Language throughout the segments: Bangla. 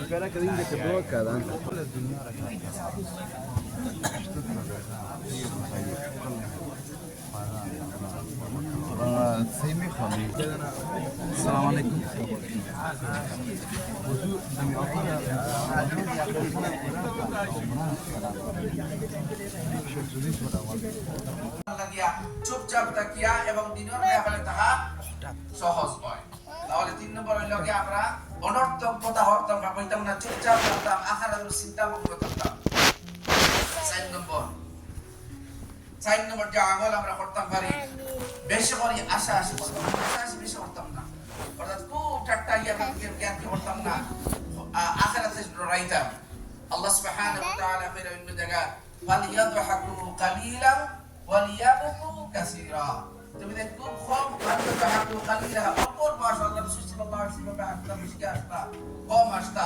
Espera que diga que bloca, ¿no? سيمي خالي السلام عليكم লাগিয়া চুপচাপ তাকিয়া এবং দিনের ব্যাপারে তাহা সহজ হয়। তাহলে তিন নম্বর হইল কি আমরা অনর্থক কথা হরতাম না কইতাম না, চুপচাপ থাকতাম আখারার চিন্তা মুক্ত থাকতাম চার নম্বর। চার নম্বর যে আমল আমরা করতাম পারি, বেশি করি আশা আশি করতাম আশা আশি বেশি করতাম না। অর্থাৎ খুব ঠাট্টা ইয়া জ্ঞান কি করতাম না। আখারাতে রাইতাম। আল্লাহ সুবহানাহু ওয়া তাআলা কইরা বিভিন্ন জায়গা ফালিয়াদহাকু কালিলান ওয়ালিয়াবকু কাসীরা। দেখ খুব কম আসতা বেশি আসতা কম আসতা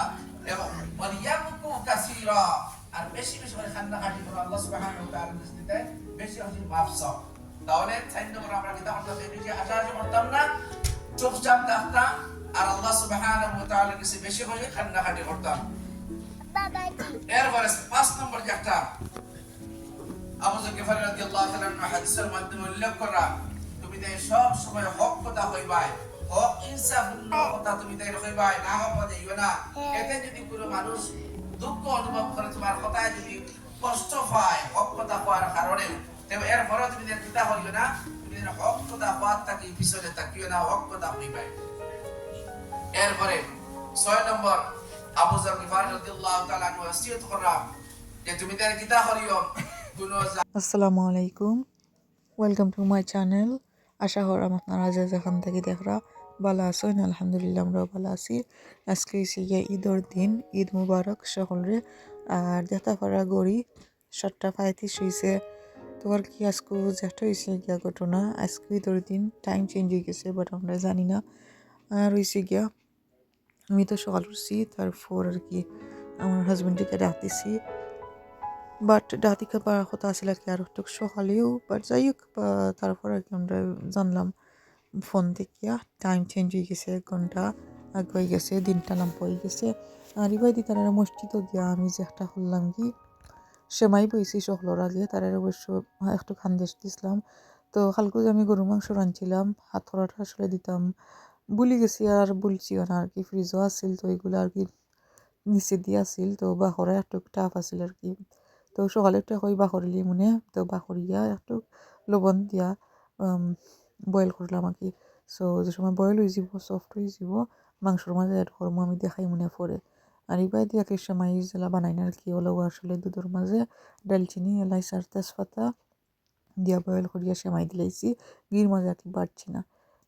আর বেশি বেশি করে খান্না খাটি করে, আল্লাহ বেশি বেশি মাফ চাও। করতাম বেশি না, চুপচাপ থাকতাম, আর আল্লাহ সুবহানাহু ওয়া বেশি করে খান্না খাটি করতাম। এরপরে পাঁচ নম্বর যে একটা, আবু গিফারি রাদিয়াল্লাহু তাআলা হাদিসের মাধ্যমে উল্লেখ করা তুমি তাই সব সময় হক কথা হইবাই হক ইনসাফ কথা তুমি তাই হইবাই না হক কথা হইবে না। এতে যদি কোনো মানুষ দুঃখ অনুভব করে তোমার কথায় যদি কষ্ট পায় হক কথা হওয়ার কারণে তবে এরপরে তুমি হইবে না। তুমি তাই হক কথা হওয়ার থাকি পিছনে তাকিও না হক কথা হইবাই এরপরে ছয় নম্বর আবু যর গিফারি রাদিয়াল্লাহু তাআলা আনহু ওসিয়ত করা যে তুমি তার কিতা হরিও আসসালামু আলাইকুম। ওয়েলকাম টু মাই চ্যানেল আশা করাম আপনারা যে যেখান থেকে দেখরা ভালো আছেন, আলহামদুলিল্লাহ আমরাও ভালো আছি। আজকে গিয়ে ঈদের দিন, ঈদ মুবারক সকলরে। আর দেখা পারা গড়ি সাতটা পঁয়ত্রিশ হয়েছে তোমার কি আজকে যেটা হয়েছে গিয়া ঘটনা? আজকে ঈদের দিন টাইম চেঞ্জ হয়ে গেছে বাট আমরা জানি না। আর হয়েছে গিয়া, আমি তো সকাল উঠছি, তারপর আর কি আমার হাজব্যান্ডকে ডাকতেছি। বাট পাওয়ার কথা আসলে আর কি আর একটু সকালেও বাট যাই হোক, বা তারপর আর কি আমরা জানলাম ফোন থেকে টাইম চেঞ্জ হয়ে গেছে, এক ঘণ্টা আগে হয়ে গেছে, দিনটা লাম্প হয়ে গেছে। আর এবার দি তারা মসজিদও গিয়া আমি যে একটা করলাম কি, সেমাই বইছি সকলের আগে। তারা অবশ্য একটু খান্দেশ দিছিলাম। তো কালকে যে আমি গরু মাংস রাঁধছিলাম, হাত করাটা আসলে দিতাম। ভুলি গেছি আর বলছিও না আর কি ফ্রিজও আছিল তো এগুলো আর কি নিচে দিয়ে আছিল। তো বাহরা একটু টাফ আছিল আর কি। তো সকালে একটু কই বাখরিলি মনে, তো বাখরিয়া একটু লবণ দিয়া বয়েল করলাম আর কি। সো যে সময় বয়েল হয়ে যাব সফট হয়ে যাব মাংসর মাঝে অ্যাড করব আমি দেখাই মনে পড়ে আর এবার দিয়া কি সময় জেলা বানাই না আর কি হলো আসলে দুধের মাঝে ডালচিনি, এলাইচ আর তেজপাতা দিয়া বয়েল করিয়া সেমাই দিলাইছি গির মাঝে আর কি বাড়ছি না।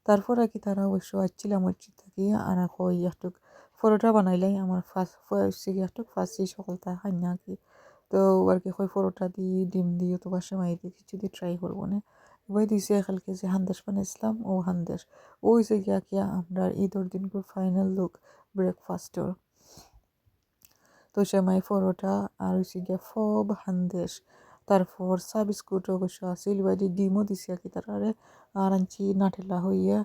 তারপর আর কি তারা অবশ্য আসছিলাম মসজিদ থেকে, আর কই একটু পরোটা বানাইলাই, আমার ফার্স্ট কি একটু ফার্স্ট সকালটা খাই না আর কি। তো আর কি কই পরোটা দিয়ে ডিম দিয়ে অথবা সেমাই দিয়ে কিছু দিয়ে ট্রাই করব না। এবার দিয়েছে কালকে যে হান্দেশ বানাইছিলাম, ও হান্দেশ। ও হয়েছে গিয়া কিয়া আমরা ঈদের দিন ফাইনাল লুক ব্রেকফাস্টর তো সেমাই, পরোটা আর হয়েছে গিয়া ফব হান্দেশ। তারপর চা বিস্কুট অবশ্য আছিল এবার ডিমও দিছে আর কি তারারে আর আনছি নাটেলা হইয়া।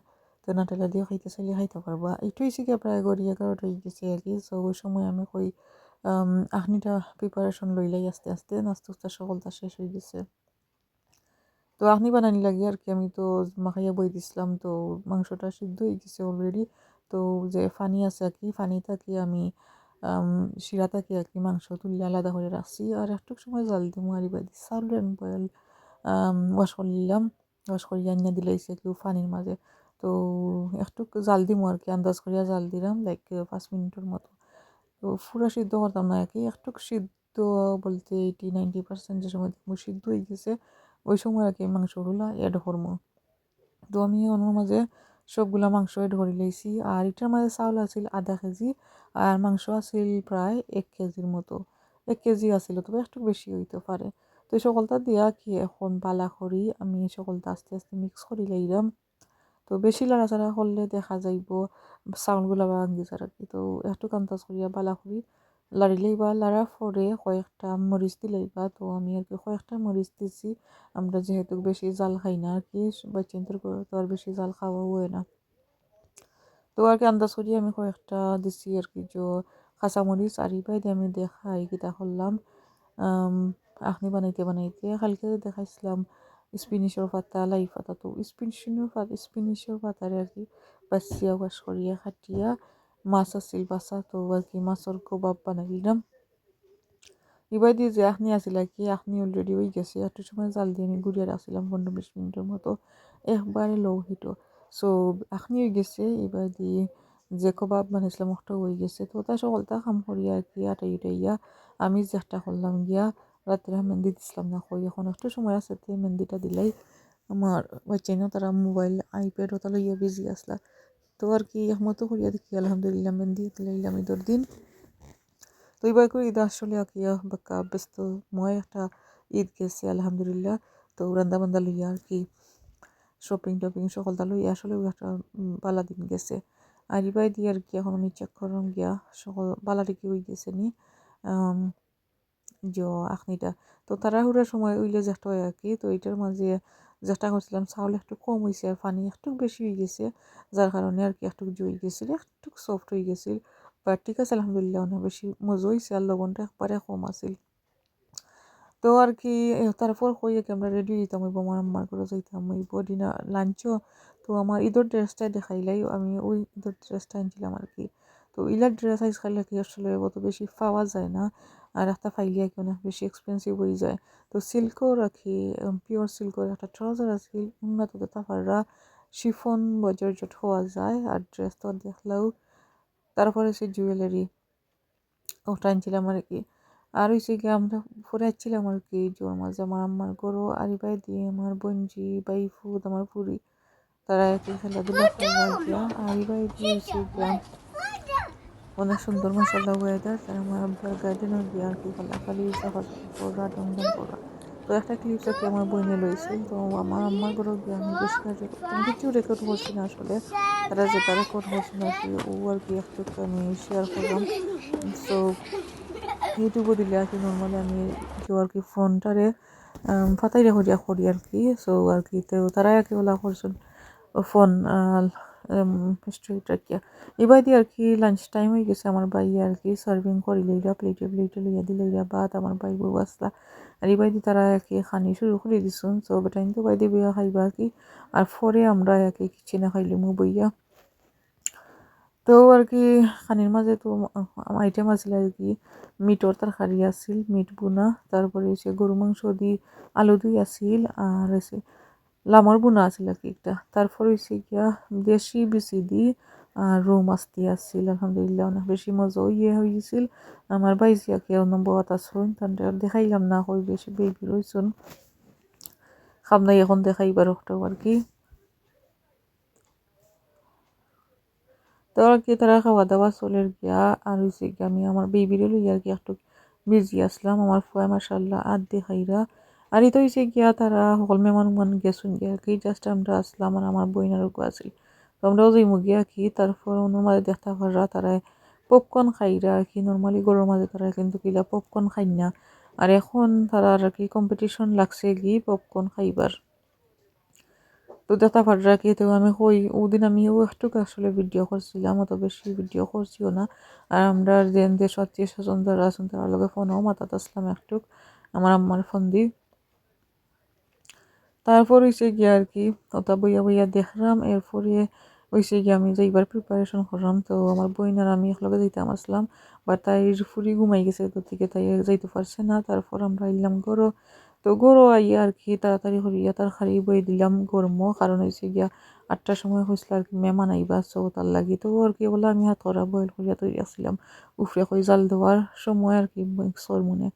তো নাটেলা দিয়ে খাইতে চাইলে খাইতে পারবা। এইটো হয়েছে গিয়া প্রায় গড়ি এগারোটা হয়ে গেছে আর কি। সো ওই সময় আমি কই আখনিটা প্রিপারেশন লইলাই আস্তে আস্তে নাস্তা উস্তা সকলটা শেষ হয়ে গেছে। তো আখনি বানানি লাগে আর কি, আমি তো মাখাইয়া বই দিছিলাম, তো মাংসটা সিদ্ধ হয়ে গেছে অলরেডি তো যে ফানি আছে আর কি, ফানি থাকি আমি শিরা থাকি আর কি, মাংস তুললে আলাদা করে রাখছি। আর একটু সময় জাল দিম আর এবার দি চাউল আমি বয়াল ওয়াশ করে নিলাম। ওয়াশ করে আনিয়া দিলাইছে কেউ ফানির মাঝে। তো একটু জাল দিমু আর কি, আন্দাজ করিয়া জাল দিলাম, লাইক পাঁচ মিনিটের মতো। তো পুরো সিদ্ধ করতাম না কি একটু সিদ্ধ বলতে এইটি নাইনটি পার্সেন্ট যে সময় দেখব সিদ্ধ হয়ে গেছে, ওই সময় আর কি মাংসগুলো অ্যাড করব। তো আমি ওনার মাঝে সবগুলা মাংস অ্যাড করে লইছি আর এটার মাঝে চাউল আছিল আধা কেজি, আর মাংস আছিল প্রায় এক কেজির মতো, এক কেজি আছিল, তবে একটু বেশি হইতে পারে। তো এই সকলটা দিয়া কি এখন বালা করি, আমি সকলটা আস্তে আস্তে মিক্স করি লাইলাম তো বেশি লাড়াচাড়া করলে দেখা যাইব চাউলগুলা ভাঙি যার আর কি। তো একটু কান্তাজ করিয়া বালা করি লাড়িলেই বা লাড়ার পরে কয়েকটা মরিচ দিলেই বা তো আমি আর কি কয়েকটা মরিচ দিছি। আমরা যেহেতু বেশি জাল খাই না আর কি বাচ্চাদের তো আর বেশি জাল খাওয়াও হয় না। তো আর কি আন্দাজ করি আমি কয়েকটা দিছি আর কি, যে কাঁচামরিচ আর ইবাই দিয়ে আমি দেখাই, কিতা করলাম আখনি বানাইতে বানাইতে কালকে দেখাইছিলাম স্পিনিশের পাতা লাই পাতা তো স্পিনিশের পাতা স্পিনিশের পাতারে আর কি বাছিয়া ওয়াশ করিয়া খাটিয়া মাছ আছিল বাসা তো আর কি মাছের কবাব বানাই দিলাম এবার দিয়ে যে আখনি আছিল কি আখনি অলরেডি হয়ে গেছে একটু সময় জাল দিয়ে আমি গুড়িয়ে রাখছিলাম পনেরো বিশ মিনিটের মতো একবারে লো হিটো সো আখনি হয়ে গেছে এবার দিয়ে যে কবাব বানাইছিলাম ওটা হয়ে গেছে তো তাই সকলটা কাম করিয়া আর কি আটাই উঠাইয়া আমি চেষ্টা করলাম গিয়া রাত্রে মেহেন্দি দিছিলাম না কই এখন একটু সময় আছে তে মেহেন্দিটা দিলাই আমার বাচ্চাইনও তারা মোবাইল আইপ্যাড ওটা লইয়া বিজি আসলা তো আর কি একমতো করিয়া দেখি আলহামদুলিল্লাহ মেহেন্দি দিলাইলাম ঈদের দিন তো এবার করে ঈদ আসলে কি বাক্কা ব্যস্ত ময় একটা ঈদ গেছে আলহামদুলিল্লাহ তো রান্দা বান্দা লইয়া আর কি শপিং টপিং সকলটা লইয়া আসলে একটা বালা দিন গেছে আর ইবাই দিয়ে আর কি এখন আমি চেক করলাম গিয়া সকল বালাটি কি হয়ে গেছে নি যে আখনিটা। তো তাড়াহুড়ার সময় উইলে যেটা হয় আর কি তো এটার মাঝে যেটা করছিলাম, চাউল একটু কম হয়েছে আর পানি একটু বেশি হয়ে গেছে, যার কারণে আর কি একটু জুই গেছিল একটু সফট হয়ে গেছিল। বাট ঠিক আছে, আলহামদুলিল্লাহ অনেক বেশি মজা হয়েছে আর লবণটা একবারে কম আছিল। তো আর কি তারপর কইয়ে কি আমরা রেডি হইতাম হইব, আমার আম্মার করে যাইতাম হইব দিনা লাঞ্চও তো আমার ঈদের ড্রেসটা দেখাইলাই, আমি ওই ঈদের ড্রেসটা আনছিলাম আর কি তো ইলার ড্রেস খাইলে কি আসলে অত বেশি পাওয়া যায় না? আর একটা ফাইলিয়া কি অনেক বেশি এক্সপেন্সিভ হয়ে যায়? তো সিল্কও রাখি পিওর সিল্কের একটা ট্রাউজার আছিল উন্নত তারপররা শিফন বজার জট হওয়া যায়, আর ড্রেস তো দেখলেও। তারপরে সে জুয়েলারি ওটা আনছিলাম আর কি। আর হয়েছে কি আমরা পরে আসছিলাম আর কি জোর মাঝে আমার আম্মার গরু, আরি বাই দিয়ে আমার বঞ্জি বাই ফুদ, আমার পুরি তারা একই খেলাধুলা গিয়া বাই দিয়ে অনেক সুন্দর মশাল্লা ওয়েদার তার আমার আব্বার গার্ডেনও গিয়া আর কি খালি সকাল করা ডমডম করা তো একটা ক্লিপস আর কি আমার বইনে লইছে তো আমার আম্মার ঘরেও গিয়ে আমি বেশি কিছু রেকর্ড করছি না আসলে, তারা যেটা রেকর্ড করছে না কি ও আর কি একটু আমি শেয়ার করলাম। সো ইউটিউবও দিলে আর কি নর্মালি আমি কেউ আর কি ফোনটারে ফাতাই রেখো দিয়া করি আর কি। সো আর কি তো তারাই আর কি ওলা করছেন। ফোন স্ট্রিট রাখিয়া এবার দিয়ে আর কি লাঞ্চ টাইম হয়ে গেছে আমার বাই আর কি সার্ভিং করি লইলা প্লেটে প্লেটে লইয়া দিলাইলা ভাত আমার বাই বউ আসলা আর এবার দিয়ে তারা আর কি খানি শুরু করে দিছুন সো বেটাইন তো বাইদে বইয়া খাইবা কি আর পরে আমরা আর কি কিচেনে খাইলিমু বইয়া তো আর কি খানির মাঝে তো আইটেম আছিল আর কি মিটর তরকারি আছিল মিট বুনা তারপরে এসে গরু মাংস দি আলু দুই আছিল আর এসে লামর বুনা আছিল আর কি একটা। তারপর হয়েছে গিয়া দেশি বিচি দি রৌ মাছ আসছিল আলহামদুলিল্লাহ, অনেক বেশি মজা ইয়ে হয়ে গেছিল আমার বাইজিয়াকে অন্য বত আসুন তার দেখাইলাম না হই বেশি বেবি রয়েছুন খামনাই এখন দেখাইবার ওটাও আর কি। তো আর কি তারা খাওয়া দাওয়া চলে গিয়া, আর হয়েছে কি আমি আমার বেবিরে লই আর কি একটু বিজি আসলাম। আমার ফুয়া মাসাল্লাহ আদ দেখাইরা আর এটা হয়েছে গিয়া তারা সকল মেমান মান গেছুন গিয়া কি জাস্ট আমরা আসলাম আর আমার বইনার আছিল। তো আমরাও যাইমু গিয়া কি, তারপর ওনার দেখতে পাররা তারা পপকর্ন খাইরা কি নর্মালি গরুর মাঝে তারা কিন্তু কিলা পপকর্ন খাই না। আর এখন তারা আর কি কম্পিটিশন লাগছে কি পপকর্ন খাইবার। তো দেখা পাররা কি, তো আমি কই, ওদিন আমি একটু আসলে ভিডিও করছিলাম, অত বেশি ভিডিও করছিও না। আর আমরা যে দেশ আত্মীয় স্বজন যারা আছেন তার লগে ফোনও মাতাত আসলাম একটু আমার আম্মার ফোন দি। তারপর হয়েছে গিয়ে আর কি, ওটা বইয়া বইয়া দেখলাম, এরপরে হয়েছে গিয়ে আমি যাইবার প্রিপারেশন করলাম। তো আমার বইন আর আমি একলগে যাইতাম আসলাম বা তাই ফুরি ঘুমাই গেছে তো থেকে, তাই যাইতে পারছে না। তারপর আমরা এলাম গরো, তো গরু আইয়া আর কি তাড়াতাড়ি করিয়া তার খারি বই দিলাম গরমও কারণ হয়েছে গিয়া আটটার সময় হয়েছিল আর কি মেমান আইবা সো তার লাগি তো আর কি বলে আমি হাত করা বয়েল করিয়া তৈরি আসছিলাম উফরে কই জাল দেওয়ার সময় আর কি সর মনে।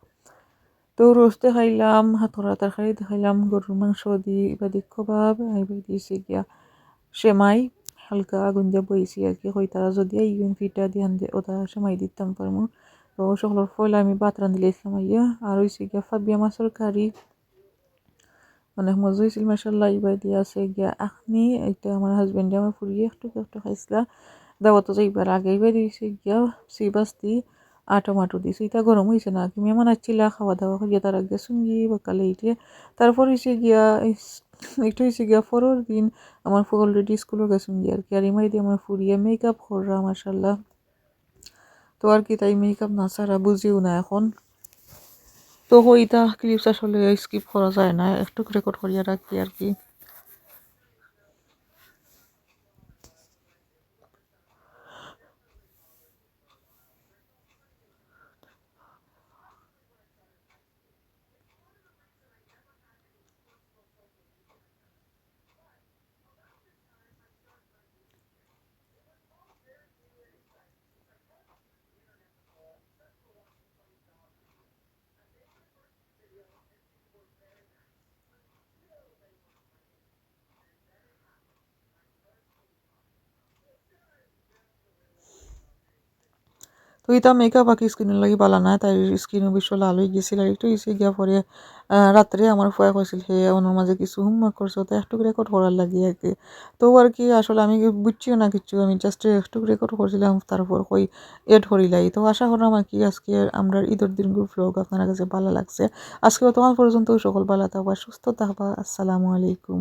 তো রোস্টে খাইলাম হাতরা তরকারি খাইলাম, গরুর মাংস দি এবার দি কবাব এবার দিয়েছি গিয়া সেমাই, হালকা আগুন দিয়ে বইছি আর কি, হই তারা যদি ইউন ফিটা দিয়ে দে ওটা সেমাই দিতাম পারমু। তো সকলের ফলে আমি ভাত রান্ধিলাম ইয়া আর হয়েছে গিয়া ফাবিয়া মাছের কারি। অনেক মজা হয়েছিল মাসাল্লাহ এবার দিয়ে আছে গিয়া আখনি এটা আমার হাজবেন্ডে আমার ফুরিয়ে একটু একটু খাইছিলা। দাওয়াতো যাইবার আগে এবার দিয়েছে গিয়া সিবাস্তি আর টমাটো দিছি এটা গরম হয়েছে না কি মেহমান আসছিলা খাওয়া দাওয়া করিয়া তার আগে সঙ্গি বকালে ইটে তারপর হয়েছে গিয়া একটু হয়েছে গিয়া পরের দিন আমার অলরেডি স্কুলে গেছেন গিয়ে আর কি আর ইমাই দিয়ে আমার ফুরিয়ে মেকআপ কররা মাসাল্লাহ তো আর কি তাই মেকআপ না ছাড়া বুঝিও না এখন তো হইতা ক্লিপস আসলে স্কিপ করা যায় না একটু রেকর্ড করিয়া রাখি আর কি তো ইতা মেকআপ আঁকি স্কিনের লাগি বালা না, তাই স্কিন অবশ্য লাল হয়ে গেছিল। আর একটু ইসে গিয়া পরে রাত্রে আমার ফুয়া কইছিল, হে ওনার মাঝে কিছু হোমওয়ার্ক করছ? তো একটু রেকর্ড করার লাগি আর কি। তো আর কি, আসলে আমি বুঝছিও না কিছু, আমি জাস্ট একটু রেকর্ড করছিলাম, তারপর কই এড করিলাই তো আশা করলাম আর কি, আজকে আমরা ঈদের দিনগুলো ভ্লগ আপনার কাছে ভালো লাগছে। আজকে তোমার পর্যন্ত সকল ভালো থাকবা, সুস্থ থাকবা। আসসালামু আলাইকুম।